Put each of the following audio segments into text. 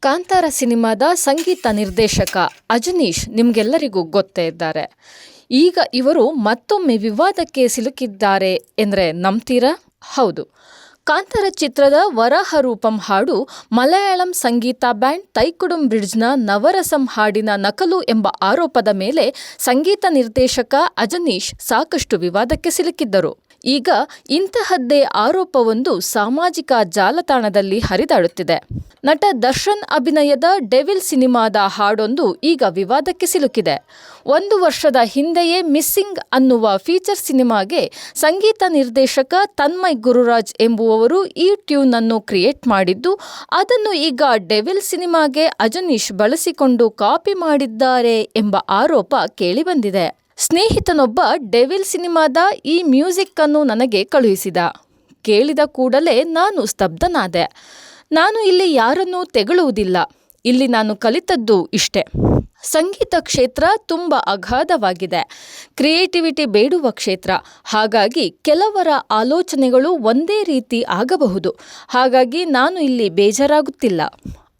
ಕಾಂತಾರ ಸಿನಿಮಾದ ಸಂಗೀತ ನಿರ್ದೇಶಕ ಅಜನೀಶ್ ನಿಮಗೆಲ್ಲರಿಗೂ ಗೊತ್ತೇ ಇದ್ದಾರೆ. ಈಗ ಇವರು ಮತ್ತೊಮ್ಮೆ ವಿವಾದಕ್ಕೆ ಸಿಲುಕಿದ್ದಾರೆ ಎಂದರೆ ನಂಬ್ತೀರಾ? ಹೌದು. ಕಾಂತಾರ ಚಿತ್ರದ ವರಾಹ ರೂಪಂ ಹಾಡು ಮಲಯಾಳಂ ಸಂಗೀತ ಬ್ಯಾಂಡ್ ತೈಕುಡುಂ ಬ್ರಿಡ್ಜ್ನ ನವರಸಂ ಹಾಡಿನ ನಕಲು ಎಂಬ ಆರೋಪದ ಮೇಲೆ ಸಂಗೀತ ನಿರ್ದೇಶಕ ಅಜನೀಶ್ ಸಾಕಷ್ಟು ವಿವಾದಕ್ಕೆ ಸಿಲುಕಿದ್ದರು. ಈಗ ಇಂತಹದ್ದೇ ಆರೋಪವೊಂದು ಸಾಮಾಜಿಕ ಜಾಲತಾಣದಲ್ಲಿ ಹರಿದಾಡುತ್ತಿದೆ. ನಟ ದರ್ಶನ್ ಅಭಿನಯದ ಡೆವಿಲ್ ಸಿನಿಮಾದ ಹಾಡೊಂದು ಈಗ ವಿವಾದಕ್ಕೆ ಸಿಲುಕಿದೆ. ಒಂದು ವರ್ಷದ ಹಿಂದೆಯೇ ಮಿಸ್ಸಿಂಗ್ ಅನ್ನುವ ಫೀಚರ್ ಸಿನಿಮಾಗೆ ಸಂಗೀತ ನಿರ್ದೇಶಕ ತನ್ಮಯ್ ಗುರುರಾಜ್ ಎಂಬುವವರು ಈ ಟ್ಯೂನ್ ಅನ್ನು ಕ್ರಿಯೇಟ್ ಮಾಡಿದ್ದು, ಅದನ್ನು ಈಗ ಡೆವಿಲ್ ಸಿನಿಮಾಗೆ ಅಜನೀಶ್ ಬಳಸಿಕೊಂಡು ಕಾಪಿ ಮಾಡಿದ್ದಾರೆ ಎಂಬ ಆರೋಪ ಕೇಳಿಬಂದಿದೆ. ಸ್ನೇಹಿತನೊಬ್ಬ ಡೆವಿಲ್ ಸಿನಿಮಾದ ಈ ಮ್ಯೂಸಿಕ್ ಅನ್ನು ನನಗೆ ಕಳುಹಿಸಿದ. ಕೇಳಿದ ಕೂಡಲೇ ನಾನು ಸ್ತಬ್ಧನಾದೆ. ನಾನು ಇಲ್ಲಿ ಯಾರನ್ನೂ ತೆಗಳುವುದಿಲ್ಲ. ಇಲ್ಲಿ ನಾನು ಕಲಿತದ್ದು ಇಷ್ಟೆ. ಸಂಗೀತ ಕ್ಷೇತ್ರ ತುಂಬ ಅಗಾಧವಾಗಿದೆ. ಕ್ರಿಯೇಟಿವಿಟಿ ಬೇಡುವ ಕ್ಷೇತ್ರ. ಹಾಗಾಗಿ ಕೆಲವರ ಆಲೋಚನೆಗಳು ಒಂದೇ ರೀತಿ ಆಗಬಹುದು. ಹಾಗಾಗಿ ನಾನು ಇಲ್ಲಿ ಬೇಜಾರಾಗುತ್ತಿಲ್ಲ.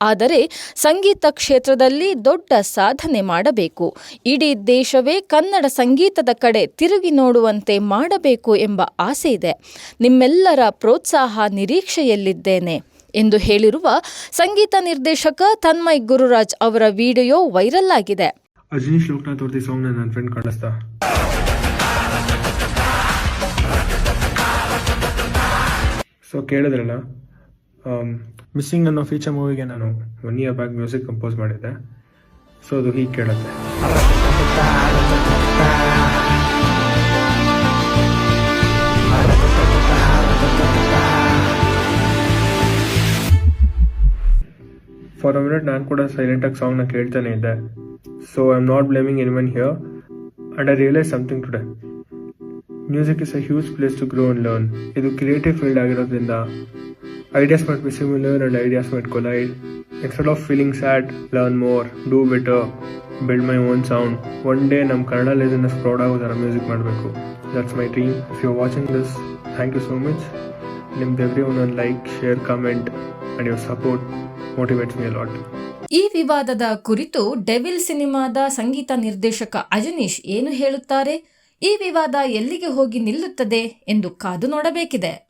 ಆದರೆ ಸಂಗೀತ ಕ್ಷೇತ್ರದಲ್ಲಿ ದೊಡ್ಡ ಸಾಧನೆ ಮಾಡಬೇಕು. ಇಡೀ ದೇಶವೇ ಕನ್ನಡ ಸಂಗೀತದ ಕಡೆ ತಿರುಗಿ ನೋಡುವಂತೆ ಮಾಡಬೇಕು ಎಂಬ ಆಸೆ ಇದೆ ನಿಮ್ಮೆಲ್ಲರ ಪ್ರೋತ್ಸಾಹ ನಿರೀಕ್ಷೆಯಲ್ಲಿದ್ದೇನೆ. ಎಂದು ಹೇಳಿರುವ ಸಂಗೀತ ನಿರ್ದೇಶಕ ತನ್ಮಯ್ ಗುರುರಾಜ್ ಅವರ ವಿಡಿಯೋ ವೈರಲ್ ಆಗಿದೆ. ಅಜನೀಶ್ ಲೋಕನಾಥ್ ಅವ್ರದ್ದು ನನ್ನ ಫ್ರೆಂಡ್ ಕಳಿಸ್ತಾ ಸೊ ಕೇಳಿದ್ರಲ್ಲ ಮಿಸ್ಸಿಂಗ್ ಅನ್ನೋ ಫೀಚರ್ ಮೂವಿಗೆ ನಾನು one year back music compose ಮಾಡಿದ್ದೆ. ಸೊ ಅದು ಹೀಗೆ ಕೇಳುತ್ತೆ. ಫಾರ್ ಅ ಮಿನಿಟ್ ನಾನು ಕೂಡ ಸೈಲೆಂಟಾಗಿ ಸಾಂಗ್ನ ಕೇಳ್ತಾನೆ ಇದ್ದೆ so I am not blaming any man here and I realise something today music is a huge place to grow and learn ಇದು ಕ್ರಿಯೇಟಿವ್ ಫೀಲ್ಡ್ ಆಗಿರೋದ್ರಿಂದ ideas must be similar and ideas must collide instead of feeling sad learn more do better build my own sound one day ನಮ್ಮ Kannada licence proud ಆಗೋ ಥರ music ಮಾಡಬೇಕು. That's my dream if you watching this thank you so much ನಿಮ್ದು every one ಒಂದು like share comment and your support motivates me lot ಈ ವಿವಾದದ ಕುರಿತು devil ಸಿನಿಮಾದ ಸಂಗೀತ ನಿರ್ದೇಶಕ ಅಜನೀಶ್ ಏನು ಹೇಳುತ್ತಾರೆ? ಈ ವಿವಾದ ಎಲ್ಲಿಗೆ ಹೋಗಿ ನಿಲ್ಲುತ್ತದೆ ಎಂದು ಕಾದು ನೋಡಬೇಕಿದೆ.